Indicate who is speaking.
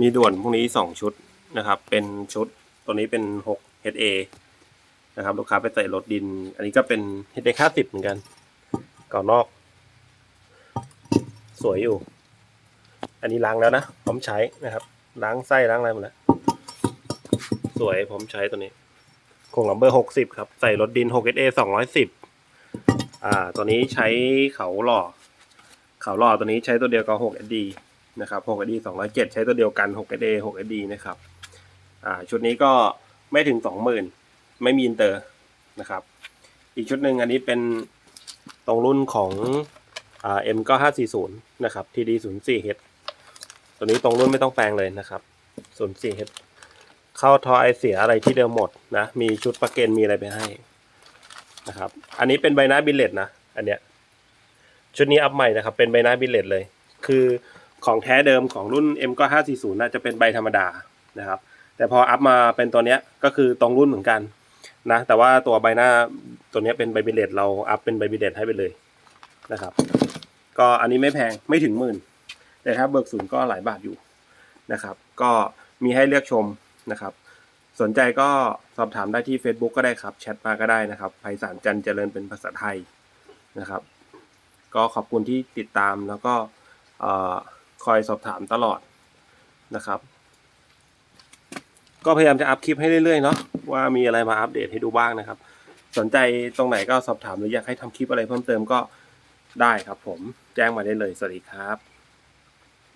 Speaker 1: มีด่วนพวกนี้สองชุดนะครับ เป็นชุดตัวนี้เป็นหก HA นะครับ ลูกค้าไปใส่รถดิน อันนี้ก็เป็น HA ค่าสิบเหมือนกันก่อนนอก สวยอยู่ อันนี้ล้างแล้วนะ พร้อมใช้นะครับ ล้างไส้ล้างอะไรหมดแล้ว สวยพร้อมใช้ตัวนี้โครงลัมเบอร์หกสิบครับ ใส่รถดินหก HA สองร้อยสิบอ่า ตัวนี้ใช้เขาหล่อ เขาหล่อตัวนี้ใช้ตัวเดียวกับหก SD นะครับ6 SD 207 ใช้ตัวเดียวกัน6 SD 6 SD นะครับอ่าชุดนี้ก็ไม่ถึง 20,000 ไม่มีอินเตอร์นะครับ อีกชุดหนึ่งอันนี้เป็นตรงรุ่นของอ่า M ก็540นะครับ TD 04H ตัวนี้ตรงรุ่นไม่ต้องแปลงเลยนะครับ 04H เข้าทอไอเสียอะไรที่เดิมหมดนะ มีชุดประเกนมีอะไรไปให้นะครับ อันนี้เป็นใบหน้าบิลเลตนะ อันเนี้ยชุดนี้อัพใหม่นะครับ เป็นใบหน้าบิลเลตเลย คือ ของแท้เดิมของรุ่น M ก็540น่าจะเป็นใบธรรมดานะครับ แต่พออัพมาเป็นตัวเนี้ยก็คือตรงรุ่นเหมือนกันนะแต่ว่าตัวใบหน้าตัวเนี้ยเป็นใบบิลเลตเราอัพเป็นใบบิลเลตให้ไปเลยนะครับ ก็อันนี้ไม่แพงไม่ถึงหมื่น แต่ถ้าเบิกศูนย์ก็หลายบาทอยู่นะครับ ก็มีให้เลือกชมนะครับ สนใจก็สอบถามได้ที่ Facebook ก็ได้ครับ แชทมาก็ได้นะครับไพศาลจันทร์เจริญเป็นภาษาไทยนะครับ ก็ขอบคุณที่ติดตามแล้วก็เอ่อ คอยสอบถามตลอดนะครับ ก็พยายามจะอัพคลิปให้เรื่อยๆเนาะว่ามีอะไรมาอัปเดตให้ดูบ้างนะครับ สนใจตรงไหนก็สอบถามหรืออยากให้ทำคลิปอะไรเพิ่มเติมก็ได้ครับผมแจ้งมาได้เลยสวัสดีครับ